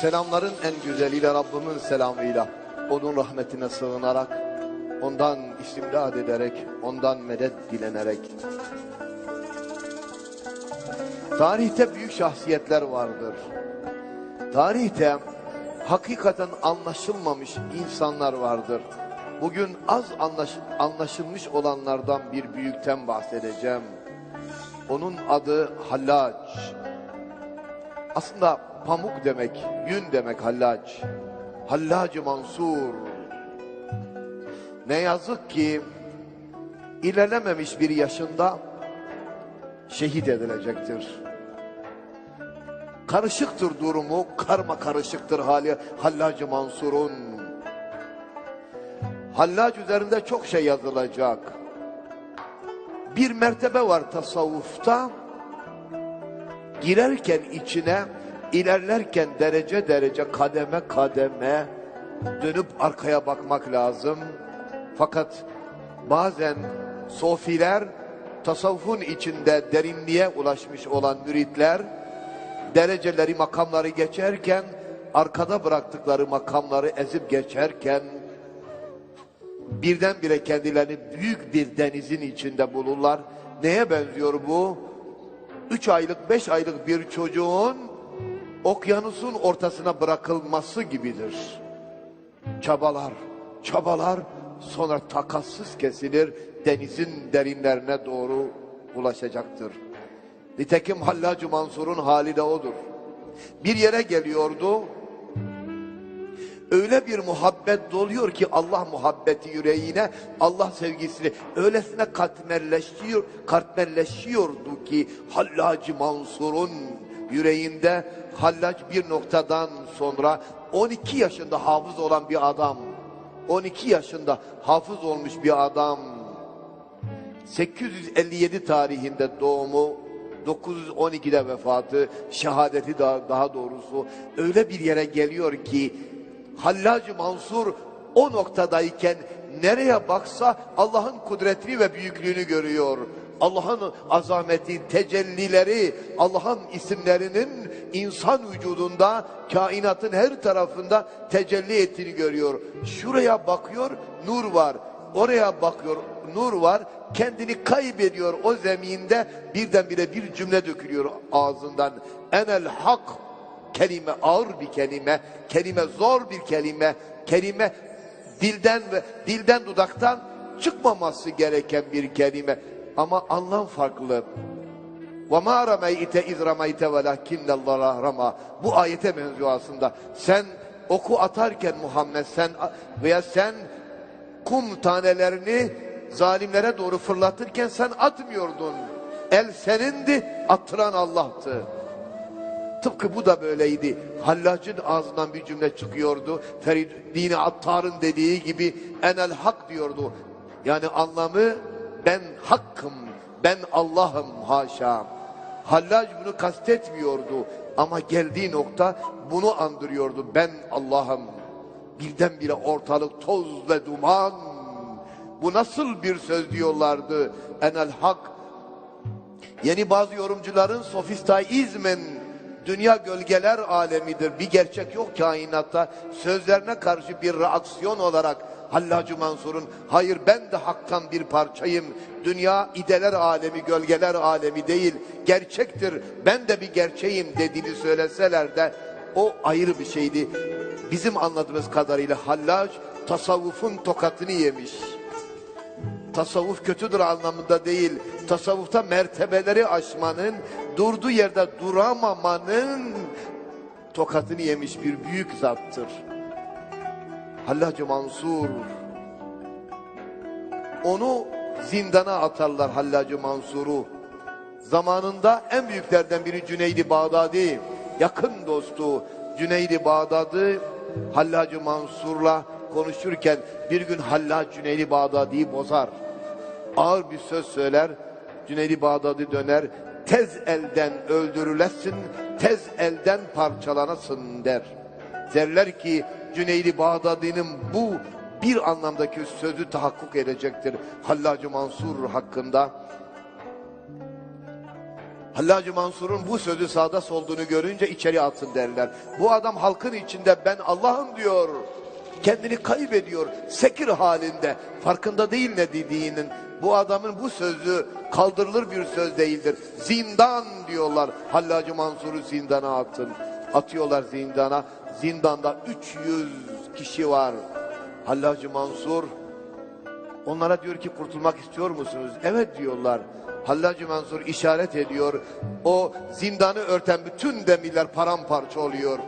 Selamların en güzeliyle Rabbimin selamıyla onun rahmetine sığınarak ondan istimdad ederek ondan medet dilenerek tarihte büyük şahsiyetler vardır. Tarihte hakikaten anlaşılmamış insanlar vardır. Bugün az anlaş anlaşılmış olanlardan bir büyükten bahsedeceğim. Onun adı Hallac. Aslında pamuk demek, yün demek Hallac. Hallacı Mansur. Ne yazık ki ilerlememiş bir yaşında şehit edilecektir. Karışıktır durumu, karma karışıktır hali Hallacı Mansur'un. Hallac üzerinde çok şey yazılacak. Bir mertebe var tasavvufta. Girerken içine, ilerlerken derece derece, kademe kademe dönüp arkaya bakmak lazım. Fakat bazen sofiler, tasavvufun içinde derinliğe ulaşmış olan müritler, dereceleri, makamları geçerken, arkada bıraktıkları makamları ezip geçerken, birdenbire kendilerini büyük bir denizin içinde bulurlar. Neye benziyor bu? Üç aylık, beş aylık bir çocuğun okyanusun ortasına bırakılması gibidir. Çabalar, çabalar sonra takassız kesilir, denizin derinlerine doğru ulaşacaktır. Nitekim Hallacı Mansur'un hali de odur. Bir yere geliyordu, öyle bir muhabbet doluyor ki Allah muhabbeti yüreğine, Allah sevgisini öylesine katmerleşiyor, katmerleşiyordu ki Hallacı Mansur'un yüreğinde Hallac bir noktadan sonra 12 yaşında hafız olan bir adam, 12 yaşında hafız olmuş bir adam, 857 tarihinde doğumu, 912'de vefatı, şehadeti daha, daha doğrusu öyle bir yere geliyor ki Hallacı Mansur o noktadayken nereye baksa Allah'ın kudretini ve büyüklüğünü görüyor. Allah'ın azameti, tecellileri, Allah'ın isimlerinin insan vücudunda, kainatın her tarafında tecelli ettiğini görüyor. Şuraya bakıyor, nur var. Oraya bakıyor, nur var. Kendini kaybediyor o zeminde birdenbire bir cümle dökülüyor ağzından. Enel hak kelime ağır bir kelime, kelime zor bir kelime, kelime dilden ve dilden dudaktan çıkmaması gereken bir kelime ama anlam farklı. Ve ma rameyte iz rameyte velakinnallah rama. Bu ayete benziyor aslında. Sen oku atarken Muhammed sen veya sen kum tanelerini zalimlere doğru fırlatırken sen atmıyordun. El senindi, attıran Allah'tı. Tıpkı bu da böyleydi. Hallacın ağzından bir cümle çıkıyordu. Feridine Attar'ın dediği gibi enel hak diyordu. Yani anlamı ben hakkım, ben Allah'ım haşa. Hallac bunu kastetmiyordu ama geldiği nokta bunu andırıyordu. Ben Allah'ım. Birdenbire ortalık toz ve duman. Bu nasıl bir söz diyorlardı. Enel hak. Yeni bazı yorumcuların sofistaizmin dünya gölgeler alemidir. Bir gerçek yok kainatta. Sözlerine karşı bir reaksiyon olarak Hallacı Mansur'un hayır ben de haktan bir parçayım. Dünya ideler alemi, gölgeler alemi değil. Gerçektir. Ben de bir gerçeğim dediğini söyleseler de o ayrı bir şeydi. Bizim anladığımız kadarıyla Hallac tasavvufun tokatını yemiş. Tasavvuf kötüdür anlamında değil. Tasavvufta mertebeleri aşmanın, durduğu yerde duramamanın tokatını yemiş bir büyük zattır. Hallacı Mansur. Onu zindana atarlar Hallacı Mansur'u. Zamanında en büyüklerden biri Cüneydi Bağdadi. Yakın dostu Cüneydi Bağdadi Hallacı Mansur'la konuşurken bir gün Hallac Cüneydi Bağdadi'yi bozar. Ağır bir söz söyler. Cüneydi Bağdadi döner. Tez elden öldürülesin, tez elden parçalanasın der. Derler ki Cüneydi Bağdadi'nin bu bir anlamdaki sözü tahakkuk edecektir. Hallacı Mansur hakkında. Hallacı Mansur'un bu sözü sağda solduğunu görünce içeri atsın derler. Bu adam halkın içinde ben Allah'ım diyor. Kendini kaybediyor. Sekir halinde. Farkında değil ne dediğinin. Bu adamın bu sözü kaldırılır bir söz değildir. Zindan diyorlar. Hallacı Mansur'u zindana atın. Atıyorlar zindana. Zindanda 300 kişi var. Hallacı Mansur Onlara diyor ki kurtulmak istiyor musunuz? Evet diyorlar. Hallacı Mansur işaret ediyor. O zindanı örten bütün demirler paramparça oluyor.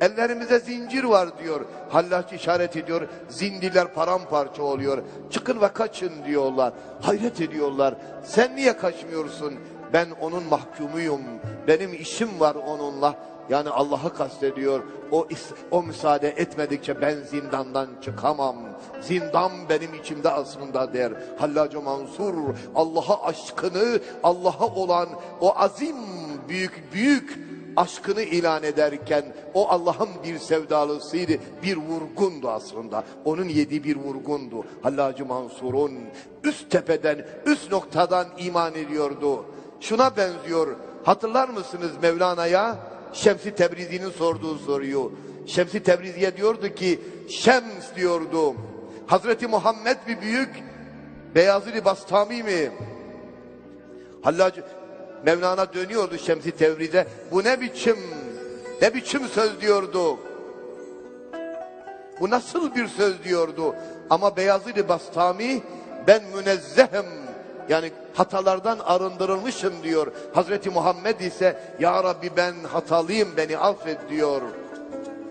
Ellerimize zincir var diyor. Hallaç işaret ediyor. Zindiler paramparça oluyor. Çıkın ve kaçın diyorlar. Hayret ediyorlar. Sen niye kaçmıyorsun? Ben onun mahkumuyum. Benim işim var onunla. Yani Allah'ı kastediyor. O o müsaade etmedikçe ben zindandan çıkamam. Zindan benim içimde aslında der. Hallacı Mansur Allah'a aşkını, Allah'a olan o azim büyük büyük aşkını ilan ederken o Allah'ın bir sevdalısıydı. Bir vurgundu aslında. Onun yediği bir vurgundu. Hallacı Mansur'un üst tepeden, üst noktadan iman ediyordu. Şuna benziyor. Hatırlar mısınız Mevlana'ya? Şemsi Tebrizi'nin sorduğu soruyu. Şemsi Tebrizi'ye diyordu ki Şems diyordu. Hazreti Muhammed bir büyük Beyazılı Bastami mi? Hallacı Mevlana dönüyordu Şemsi Tevriz'e. Bu ne biçim ne biçim söz diyordu. Bu nasıl bir söz diyordu. Ama Beyazılı Bastami ben münezzehim yani hatalardan arındırılmışım diyor. Hazreti Muhammed ise ya Rabbi ben hatalıyım beni affet diyor.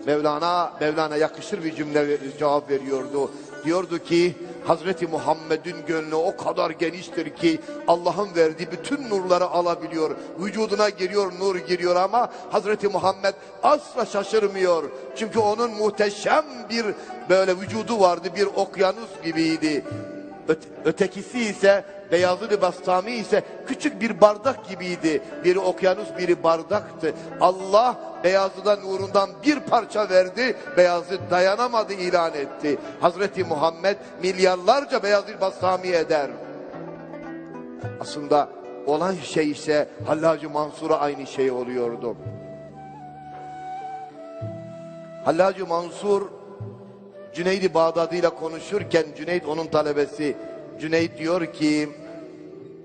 Mevlana, Mevlana yakışır bir cümle cevap veriyordu. Diyordu ki Hazreti Muhammed'in gönlü o kadar geniştir ki Allah'ın verdiği bütün nurları alabiliyor. Vücuduna giriyor nur giriyor ama Hazreti Muhammed asla şaşırmıyor. Çünkü onun muhteşem bir böyle vücudu vardı bir okyanus gibiydi. Öte- ötekisi ise Beyazılı Bastami ise küçük bir bardak gibiydi. Biri okyanus biri bardaktı. Allah Beyazı'dan nurundan bir parça verdi. Beyazı dayanamadı ilan etti. Hazreti Muhammed milyarlarca Beyazılı Bastami eder. Aslında olan şey ise Hallacı Mansur'a aynı şey oluyordu. Hallacı Mansur Cüneyd-i Bağdadi ile konuşurken Cüneyd onun talebesi Cüneyd diyor ki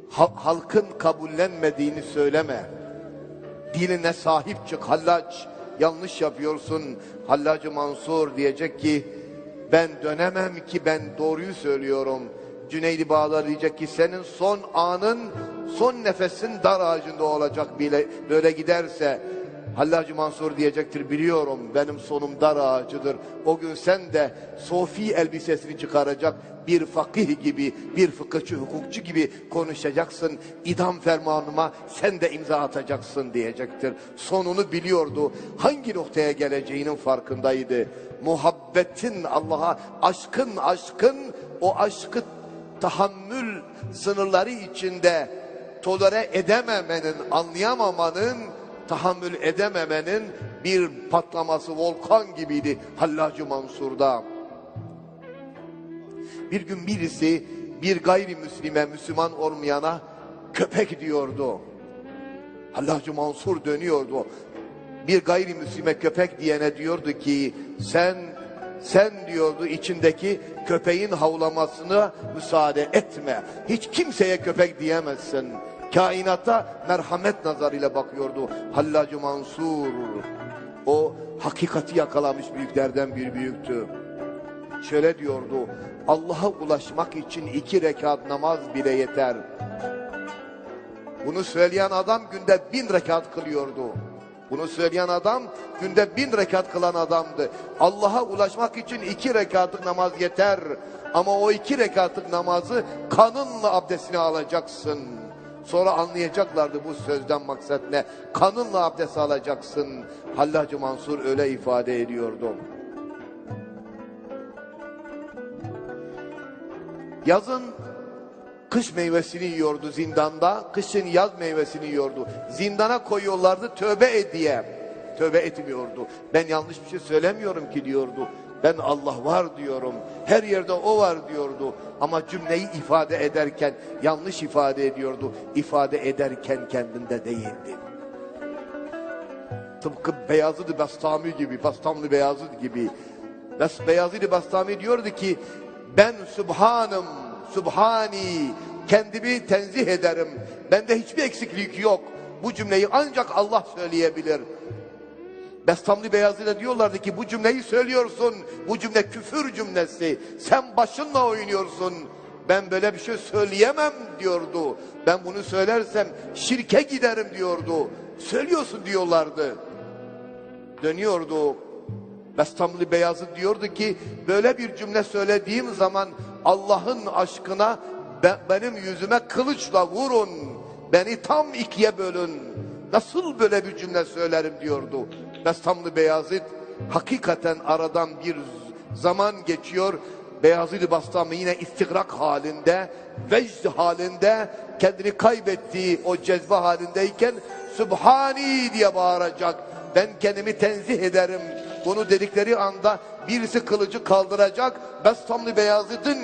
"Ha- halkın kabullenmediğini söyleme. Diline sahip çık Hallac. Yanlış yapıyorsun. Hallacı Mansur diyecek ki ben dönemem ki ben doğruyu söylüyorum. Cüneyd-i Bağdadi diyecek ki senin son anın son nefesin dar ağacında olacak bile böyle giderse Hallacı Mansur diyecektir biliyorum benim sonum dar ağacıdır. O gün sen de sofi elbisesini çıkaracak bir fakih gibi bir fıkıhçı hukukçu gibi konuşacaksın. İdam fermanıma sen de imza atacaksın diyecektir. Sonunu biliyordu. Hangi noktaya geleceğinin farkındaydı. Muhabbetin Allah'a aşkın aşkın o aşkı tahammül sınırları içinde tolere edememenin, anlayamamanın, tahammül edememenin bir patlaması volkan gibiydi Hallacı Mansur'da. Bir gün birisi bir gayrimüslime, Müslüman olmayana köpek diyordu. Hallacı Mansur dönüyordu. Bir gayrimüslime köpek diyene diyordu ki sen sen diyordu içindeki köpeğin havlamasına müsaade etme. Hiç kimseye köpek diyemezsin. Kainata merhamet nazarıyla bakıyordu Hallacı Mansur. O hakikati yakalamış büyüklerden bir büyüktü. Şöyle diyordu. Allah'a ulaşmak için iki rekat namaz bile yeter. Bunu söyleyen adam günde bin rekat kılıyordu. Bunu söyleyen adam günde bin rekat kılan adamdı. Allah'a ulaşmak için iki rekatlık namaz yeter. Ama o iki rekatlık namazı kanınla abdestini alacaksın. Sonra anlayacaklardı bu sözden maksat ne. Kanınla abdest alacaksın. Hallacı Mansur öyle ifade ediyordu. Yazın kış meyvesini yiyordu zindanda. Kışın yaz meyvesini yiyordu. Zindana koyuyorlardı tövbe et diye. Tövbe etmiyordu. Ben yanlış bir şey söylemiyorum ki diyordu. Ben Allah var diyorum. Her yerde o var diyordu. Ama cümleyi ifade ederken yanlış ifade ediyordu. İfade ederken kendinde değildi. Tıpkı Beyazıt Bastami gibi, Bastamlı Beyazıt gibi. Bes Beyazıt Bastami diyordu ki ben Sübhanım, Sübhani, kendimi tenzih ederim. Bende hiçbir eksiklik yok. Bu cümleyi ancak Allah söyleyebilir. Bestamlı Beyazı'da diyorlardı ki bu cümleyi söylüyorsun. Bu cümle küfür cümlesi. Sen başınla oynuyorsun. Ben böyle bir şey söyleyemem diyordu. Ben bunu söylersem şirke giderim diyordu. Söylüyorsun diyorlardı. Dönüyordu. Bestamlı Beyazıt diyordu ki böyle bir cümle söylediğim zaman Allah'ın aşkına be- benim yüzüme kılıçla vurun. Beni tam ikiye bölün. Nasıl böyle bir cümle söylerim diyordu. Bestamlı Beyazıt hakikaten aradan bir zaman geçiyor. Beyazıt Bastami yine istigrak halinde, vecd halinde kendini kaybettiği o cezbe halindeyken Sübhani diye bağıracak. Ben kendimi tenzih ederim. Bunu dedikleri anda birisi kılıcı kaldıracak. Bestamlı Beyazıt'ın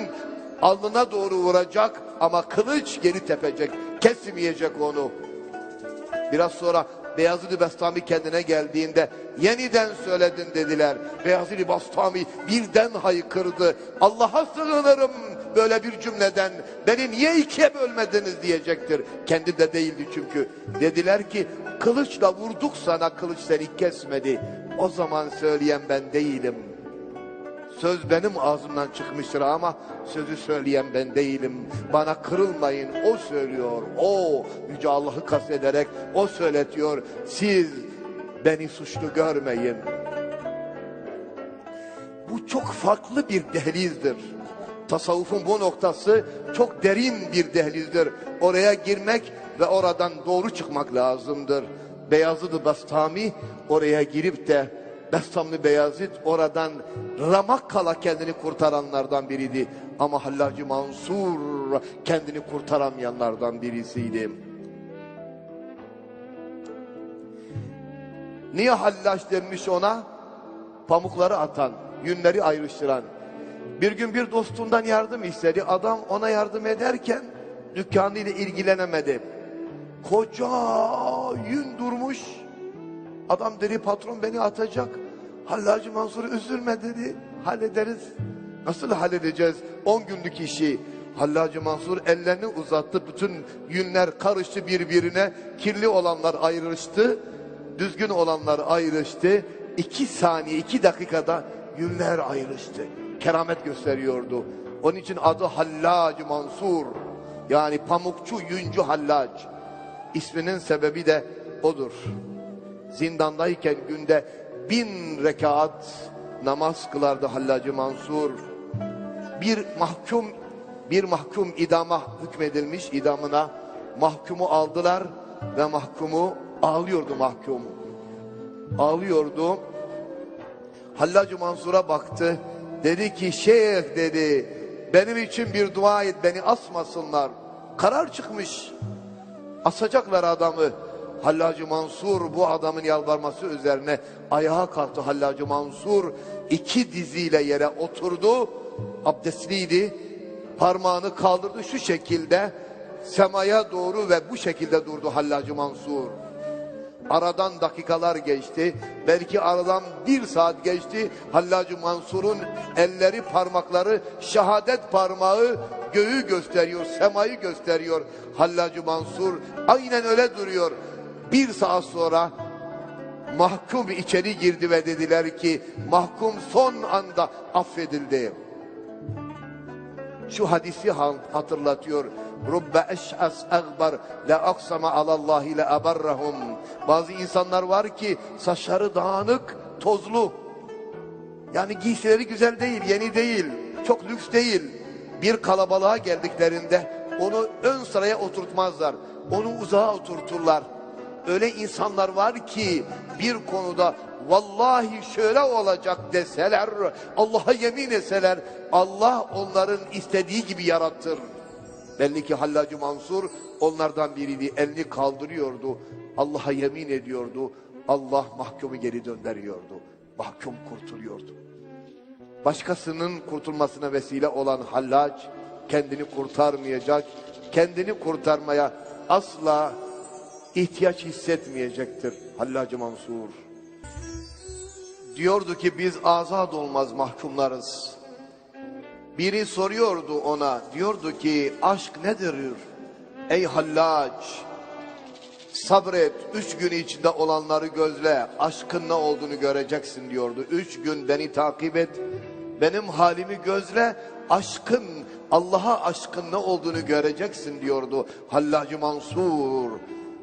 alnına doğru vuracak ama kılıç geri tepecek. Kesmeyecek onu. Biraz sonra Beyazıt Bastami kendine geldiğinde yeniden söyledin dediler. Beyazıt Bastami birden haykırdı. Allah'a sığınırım böyle bir cümleden. Beni niye ikiye bölmediniz diyecektir. Kendi de değildi çünkü. Dediler ki kılıçla vurduk sana kılıç seni kesmedi. O zaman söyleyen ben değilim. Söz benim ağzımdan çıkmıştır ama sözü söyleyen ben değilim. Bana kırılmayın o söylüyor. O Yüce Allah'ı kastederek o söyletiyor. Siz beni suçlu görmeyin. Bu çok farklı bir dehlizdir. Tasavvufun bu noktası çok derin bir dehlizdir. Oraya girmek ve oradan doğru çıkmak lazımdır. Beyazıt Bastami oraya girip de Bestamlı Beyazıt oradan ramak kala kendini kurtaranlardan biriydi. Ama Hallacı Mansur kendini kurtaramayanlardan birisiydi. Niye hallaç denmiş ona? Pamukları atan, yünleri ayrıştıran. Bir gün bir dostundan yardım istedi. Adam ona yardım ederken dükkanıyla ilgilenemedi. Koca yün durmuş. Adam dedi patron beni atacak. Hallacı Mansur üzülme dedi. Hallederiz. Nasıl halledeceğiz? 10 günlük işi. Hallacı Mansur ellerini uzattı. Bütün yünler karıştı birbirine. Kirli olanlar ayrıştı. Düzgün olanlar ayrıştı. İki saniye, iki dakikada yünler ayrıştı. Keramet gösteriyordu. Onun için adı Hallacı Mansur. Yani pamukçu, yüncü hallac. İsminin sebebi de odur zindandayken günde bin rekat namaz kılardı Hallacı Mansur. Bir mahkum bir mahkum idama hükmedilmiş idamına mahkumu aldılar ve mahkumu ağlıyordu mahkum. Ağlıyordu. Hallacı Mansur'a baktı. Dedi ki şeyh dedi benim için bir dua et beni asmasınlar. Karar çıkmış. Asacaklar adamı. Hallacı Mansur bu adamın yalvarması üzerine ayağa kalktı Hallacı Mansur. iki diziyle yere oturdu. Abdestliydi. Parmağını kaldırdı şu şekilde. Semaya doğru ve bu şekilde durdu Hallacı Mansur. Aradan dakikalar geçti. Belki aradan bir saat geçti. Hallacı Mansur'un elleri parmakları şehadet parmağı göğü gösteriyor, semayı gösteriyor. Hallacı Mansur aynen öyle duruyor. Bir saat sonra mahkum içeri girdi ve dediler ki mahkum son anda affedildi. Şu hadisi ha- hatırlatıyor. Rubbe eş'as agbar la aksama alallahi la abarrahum. Bazı insanlar var ki saçları dağınık, tozlu. Yani giysileri güzel değil, yeni değil, çok lüks değil. Bir kalabalığa geldiklerinde onu ön sıraya oturtmazlar. Onu uzağa oturturlar. Öyle insanlar var ki bir konuda vallahi şöyle olacak deseler, Allah'a yemin etseler Allah onların istediği gibi yarattır. Belli ki Hallacı Mansur onlardan biriydi. Elini kaldırıyordu. Allah'a yemin ediyordu. Allah mahkumu geri döndürüyordu. Mahkum kurtuluyordu. başkasının kurtulmasına vesile olan hallac kendini kurtarmayacak, kendini kurtarmaya asla ihtiyaç hissetmeyecektir Hallacı Mansur. Diyordu ki biz azad olmaz mahkumlarız. Biri soruyordu ona, diyordu ki aşk nedir? Ey hallac, sabret, üç gün içinde olanları gözle, aşkın ne olduğunu göreceksin diyordu. Üç gün beni takip et, benim halimi gözle, aşkın, Allah'a aşkın ne olduğunu göreceksin diyordu Hallacı Mansur.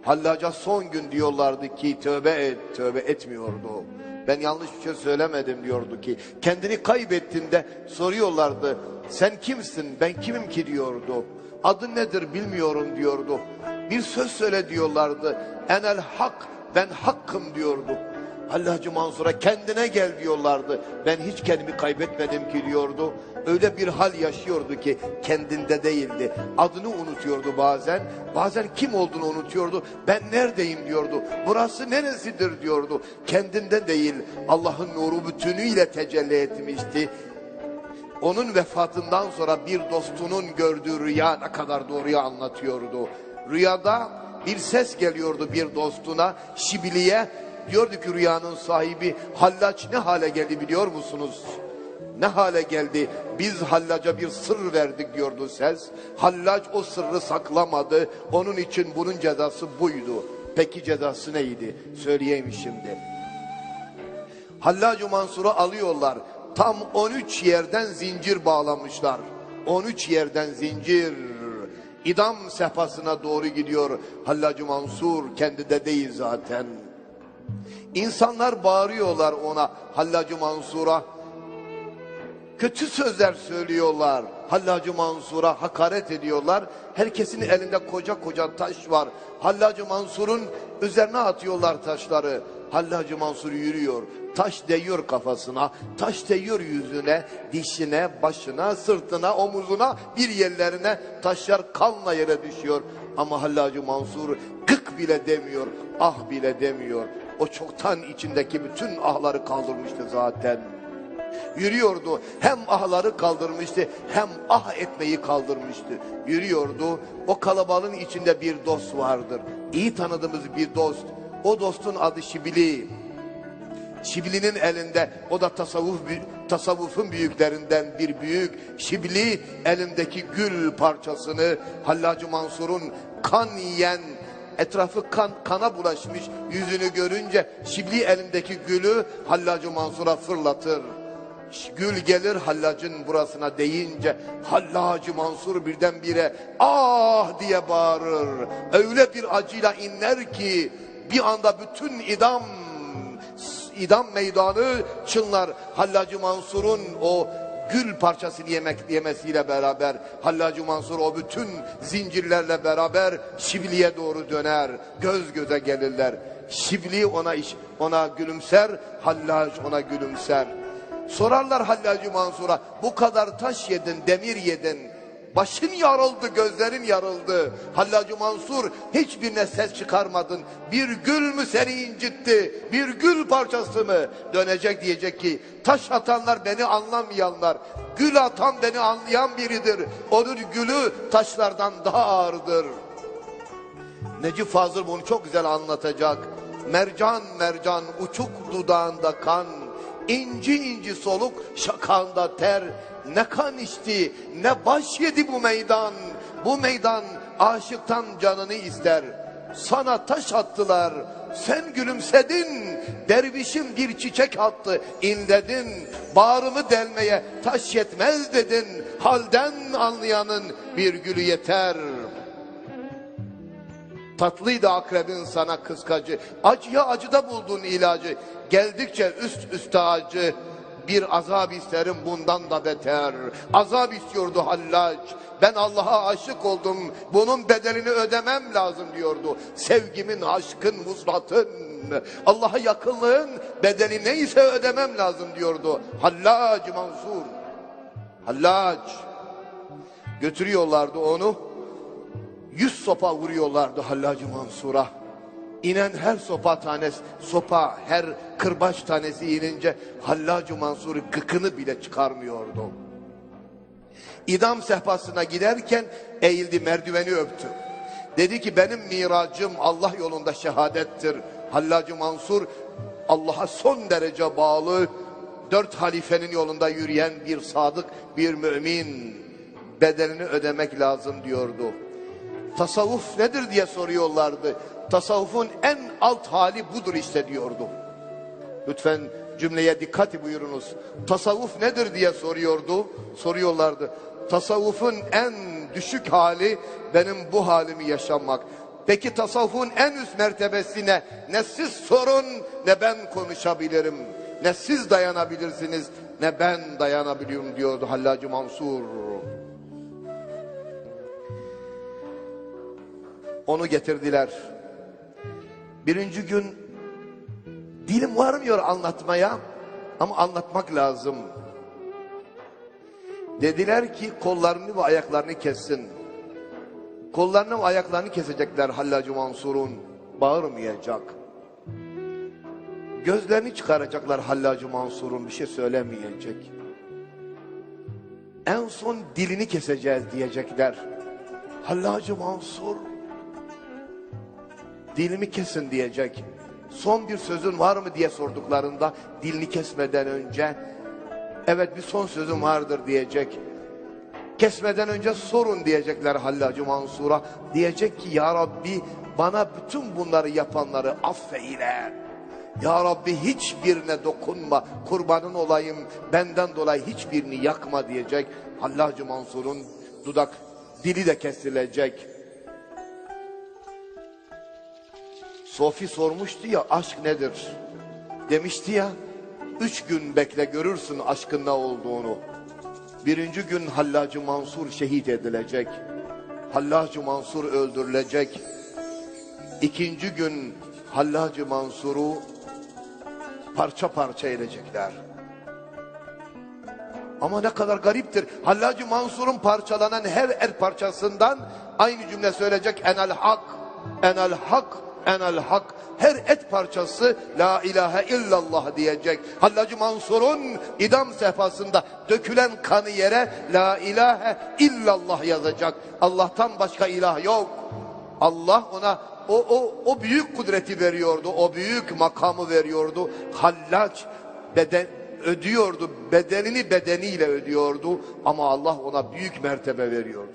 Hallaca son gün diyorlardı ki tövbe et, tövbe etmiyordu. Ben yanlış bir şey söylemedim diyordu ki. Kendini kaybettiğinde soruyorlardı. Sen kimsin? Ben kimim ki diyordu. Adı nedir bilmiyorum diyordu. Bir söz söyle diyorlardı. Enel hak, ben hakkım diyordu. Hallacı Mansur'a kendine gel diyorlardı. Ben hiç kendimi kaybetmedim ki diyordu. Öyle bir hal yaşıyordu ki kendinde değildi. Adını unutuyordu bazen. Bazen kim olduğunu unutuyordu. Ben neredeyim diyordu. Burası neresidir diyordu. Kendinde değil. Allah'ın nuru bütünüyle tecelli etmişti. Onun vefatından sonra bir dostunun gördüğü rüya ne kadar doğruyu anlatıyordu. Rüyada bir ses geliyordu bir dostuna, Şibili'ye. Diyordu ki rüyanın sahibi Hallaç ne hale geldi biliyor musunuz? Ne hale geldi? Biz Hallaca bir sır verdik diyordu ses. Hallac o sırrı saklamadı. Onun için bunun cezası buydu. Peki cezası neydi? Söyleyeyim şimdi. Hallacı Mansur'u alıyorlar. Tam 13 yerden zincir bağlamışlar. 13 yerden zincir. İdam sehpasına doğru gidiyor Hallacı Mansur. Kendi de değil zaten. İnsanlar bağırıyorlar ona Hallacı Mansur'a. Kötü sözler söylüyorlar. Hallacı Mansur'a hakaret ediyorlar. Herkesin elinde koca koca taş var. Hallacı Mansur'un üzerine atıyorlar taşları. Hallacı Mansur yürüyor. Taş değiyor kafasına, taş değiyor yüzüne, dişine, başına, sırtına, omuzuna, bir yerlerine taşlar kanla yere düşüyor. Ama Hallacı Mansur gık bile demiyor, ah bile demiyor. O çoktan içindeki bütün ahları kaldırmıştı zaten. Yürüyordu. Hem ahları kaldırmıştı hem ah etmeyi kaldırmıştı. Yürüyordu. O kalabalığın içinde bir dost vardır. İyi tanıdığımız bir dost. O dostun adı Şibili. Şibli'nin elinde o da tasavvuf tasavvufun büyüklerinden bir büyük Şibli elindeki gül parçasını Hallacı Mansur'un kan yiyen etrafı kan kana bulaşmış yüzünü görünce Şibli elindeki gülü Hallacı Mansur'a fırlatır. Gül gelir hallacın burasına deyince hallacı Mansur birdenbire ah diye bağırır. Öyle bir acıyla inler ki bir anda bütün idam idam meydanı çınlar. Hallacı Mansur'un o gül parçasını yemek yemesiyle beraber Hallacı Mansur o bütün zincirlerle beraber Şibli'ye doğru döner. Göz göze gelirler. Şibli ona iş, ona gülümser, Hallac ona gülümser. Sorarlar Hallacı Mansur'a bu kadar taş yedin, demir yedin. Başın yarıldı, gözlerin yarıldı. Hallacı Mansur hiçbirine ses çıkarmadın. Bir gül mü seni incitti? Bir gül parçası mı? Dönecek diyecek ki taş atanlar beni anlamayanlar. Gül atan beni anlayan biridir. Onun gülü taşlardan daha ağırdır. Necip Fazıl bunu çok güzel anlatacak. Mercan mercan uçuk dudağında kan. İnci inci soluk şakanda ter. Ne kan içti ne baş yedi bu meydan. Bu meydan aşıktan canını ister. Sana taş attılar sen gülümsedin. Dervişim bir çiçek attı inledin. Bağrımı delmeye taş yetmez dedin. Halden anlayanın bir gülü yeter Tatlıydı akrebin sana kıskacı. Acıya acıda buldun ilacı. Geldikçe üst üste acı. Bir azap isterim bundan da beter. Azap istiyordu hallaç. Ben Allah'a aşık oldum. Bunun bedelini ödemem lazım diyordu. Sevgimin, aşkın, muslatın. Allah'a yakınlığın bedeli neyse ödemem lazım diyordu. Hallac Mansur. Hallac. Götürüyorlardı onu. Yüz sopa vuruyorlardı Hallacı Mansur'a. inen her sopa tanesi, sopa, her kırbaç tanesi inince Hallacı Mansur gıkını bile çıkarmıyordu. İdam sehpasına giderken eğildi merdiveni öptü. Dedi ki benim miracım Allah yolunda şehadettir. Hallacı Mansur Allah'a son derece bağlı dört halifenin yolunda yürüyen bir sadık bir mümin bedelini ödemek lazım diyordu. Tasavvuf nedir diye soruyorlardı. Tasavvufun en alt hali budur işte diyordu. Lütfen cümleye dikkat buyurunuz. Tasavvuf nedir diye soruyordu, soruyorlardı. Tasavvufun en düşük hali benim bu halimi yaşamak. Peki tasavvufun en üst mertebesi ne? Ne siz sorun ne ben konuşabilirim. Ne siz dayanabilirsiniz ne ben dayanabiliyorum diyordu Hallacı Mansur. Onu getirdiler. Birinci gün dilim varmıyor anlatmaya ama anlatmak lazım. Dediler ki kollarını ve ayaklarını kessin. Kollarını ve ayaklarını kesecekler Hallacı Mansur'un. Bağırmayacak. Gözlerini çıkaracaklar Hallacı Mansur'un bir şey söylemeyecek. En son dilini keseceğiz diyecekler. Hallacı Mansur dilimi kesin diyecek. Son bir sözün var mı diye sorduklarında dilini kesmeden önce evet bir son sözüm vardır diyecek. Kesmeden önce sorun diyecekler Hallacı Mansur'a. Diyecek ki ya Rabbi bana bütün bunları yapanları affeyle. Ya Rabbi hiçbirine dokunma kurbanın olayım benden dolayı hiçbirini yakma diyecek. Hallacı Mansur'un dudak dili de kesilecek. Sofi sormuştu ya aşk nedir? Demişti ya üç gün bekle görürsün aşkın ne olduğunu. Birinci gün Hallacı Mansur şehit edilecek. Hallacı Mansur öldürülecek. İkinci gün Hallacı Mansur'u parça parça edecekler. Ama ne kadar gariptir. Hallacı Mansur'un parçalanan her er parçasından aynı cümle söyleyecek. Enel hak, enel hak, enel hak. Her et parçası la ilahe illallah diyecek. Hallacı Mansur'un idam sehpasında dökülen kanı yere la ilahe illallah yazacak. Allah'tan başka ilah yok. Allah ona o, o, o büyük kudreti veriyordu. O büyük makamı veriyordu. Hallac beden, ödüyordu. Bedenini bedeniyle ödüyordu. Ama Allah ona büyük mertebe veriyordu.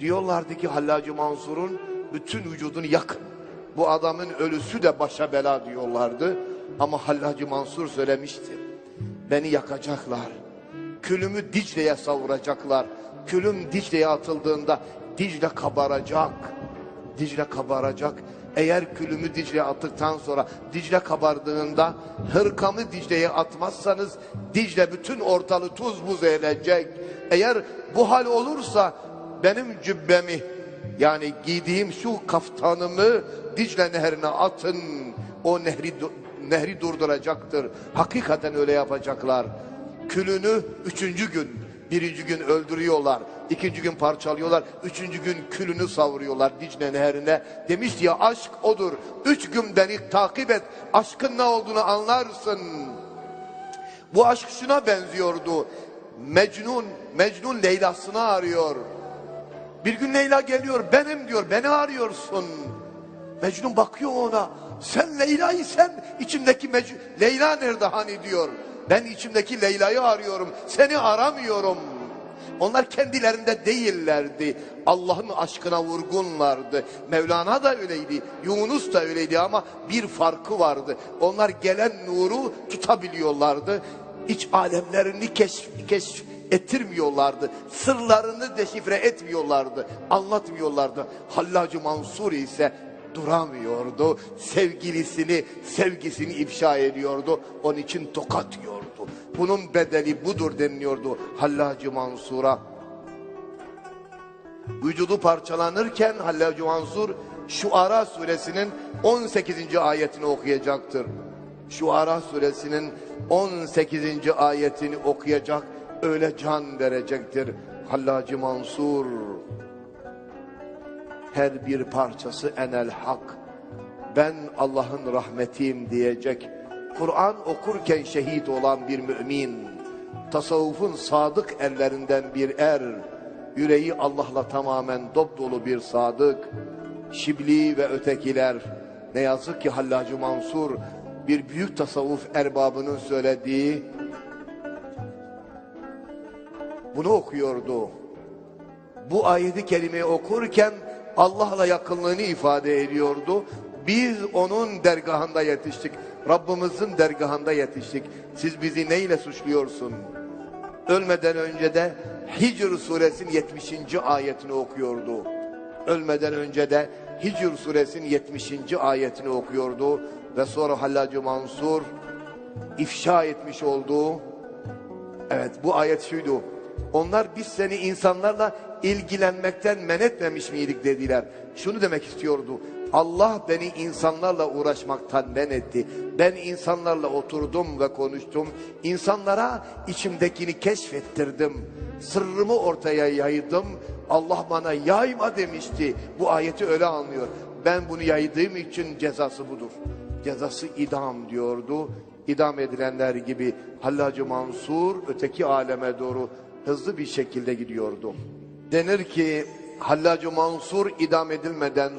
Diyorlardı ki Hallacı Mansur'un bütün vücudunu yakın. Bu adamın ölüsü de başa bela diyorlardı. Ama Hallacı Mansur söylemişti. Beni yakacaklar. Külümü Dicle'ye savuracaklar. Külüm Dicle'ye atıldığında Dicle kabaracak. Dicle kabaracak. Eğer külümü Dicle'ye attıktan sonra Dicle kabardığında hırkamı Dicle'ye atmazsanız Dicle bütün ortalığı tuz buz edecek. Eğer bu hal olursa benim cübbemi yani giydiğim şu kaftanımı Dicle nehrine atın. O nehri nehri durduracaktır. Hakikaten öyle yapacaklar. Külünü üçüncü gün, birinci gün öldürüyorlar. ikinci gün parçalıyorlar. Üçüncü gün külünü savuruyorlar Dicle nehrine. Demiş ya aşk odur. Üç gün beni takip et. Aşkın ne olduğunu anlarsın. Bu aşk şuna benziyordu. Mecnun, Mecnun Leyla'sını arıyor. Bir gün Leyla geliyor benim diyor beni arıyorsun. Mecnun bakıyor ona. Sen Leyla'yı sen içimdeki Mecnun. Leyla nerede hani diyor. Ben içimdeki Leyla'yı arıyorum. Seni aramıyorum. Onlar kendilerinde değillerdi. Allah'ın aşkına vurgunlardı. Mevlana da öyleydi. Yunus da öyleydi ama bir farkı vardı. Onlar gelen nuru tutabiliyorlardı. İç alemlerini keşf, keşf ettirmiyorlardı. Sırlarını deşifre etmiyorlardı. Anlatmıyorlardı. Hallacı Mansur ise duramıyordu. Sevgilisini, sevgisini ifşa ediyordu. Onun için tokat yiyordu. Bunun bedeli budur deniliyordu Hallacı Mansur'a. Vücudu parçalanırken Hallacı Mansur Şuara suresinin 18. ayetini okuyacaktır. Şuara suresinin 18. ayetini okuyacak öyle can verecektir Hallacı Mansur. Her bir parçası enel hak. ben Allah'ın rahmetiyim diyecek. Kur'an okurken şehit olan bir mümin, tasavvufun sadık erlerinden bir er, yüreği Allah'la tamamen dop dolu bir sadık, Şibli ve ötekiler, ne yazık ki Hallacı Mansur, bir büyük tasavvuf erbabının söylediği, bunu okuyordu. Bu ayeti kerimeyi okurken Allah'la yakınlığını ifade ediyordu. Biz onun dergahında yetiştik. Rabbimizin dergahında yetiştik. Siz bizi neyle suçluyorsun? Ölmeden önce de Hicr suresinin 70. ayetini okuyordu. Ölmeden önce de Hicr suresinin 70. ayetini okuyordu. Ve sonra Hallacı Mansur ifşa etmiş olduğu Evet bu ayet şuydu. Onlar biz seni insanlarla ilgilenmekten men etmemiş miydik dediler. Şunu demek istiyordu. Allah beni insanlarla uğraşmaktan men etti. Ben insanlarla oturdum ve konuştum. İnsanlara içimdekini keşfettirdim. Sırrımı ortaya yaydım. Allah bana yayma demişti. Bu ayeti öyle anlıyor. Ben bunu yaydığım için cezası budur. Cezası idam diyordu idam edilenler gibi Hallacı Mansur öteki aleme doğru hızlı bir şekilde gidiyordu. Denir ki Hallacı Mansur idam edilmeden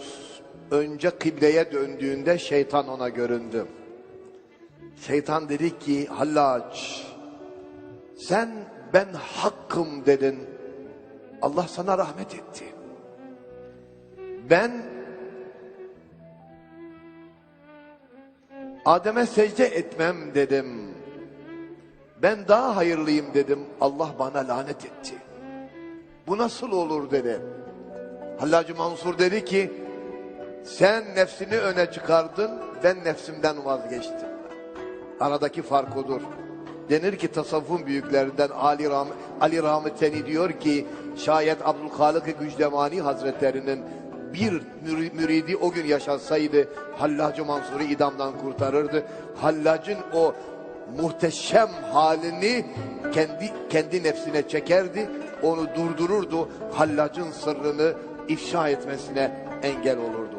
önce kıbleye döndüğünde şeytan ona göründü. Şeytan dedi ki Hallac sen ben hakkım dedin. Allah sana rahmet etti. Ben Adem'e secde etmem dedim. Ben daha hayırlıyım dedim. Allah bana lanet etti. Bu nasıl olur dedi. Hallacı Mansur dedi ki sen nefsini öne çıkardın ben nefsimden vazgeçtim. Aradaki fark odur. Denir ki tasavvufun büyüklerinden Ali, Ram Ali Rahmeteni diyor ki şayet Abdülhalik Gücdemani Hazretlerinin bir müri- müridi o gün yaşansaydı Hallacı Mansur'u idamdan kurtarırdı. Hallacın o muhteşem halini kendi kendi nefsine çekerdi. Onu durdururdu. Hallacın sırrını ifşa etmesine engel olurdu.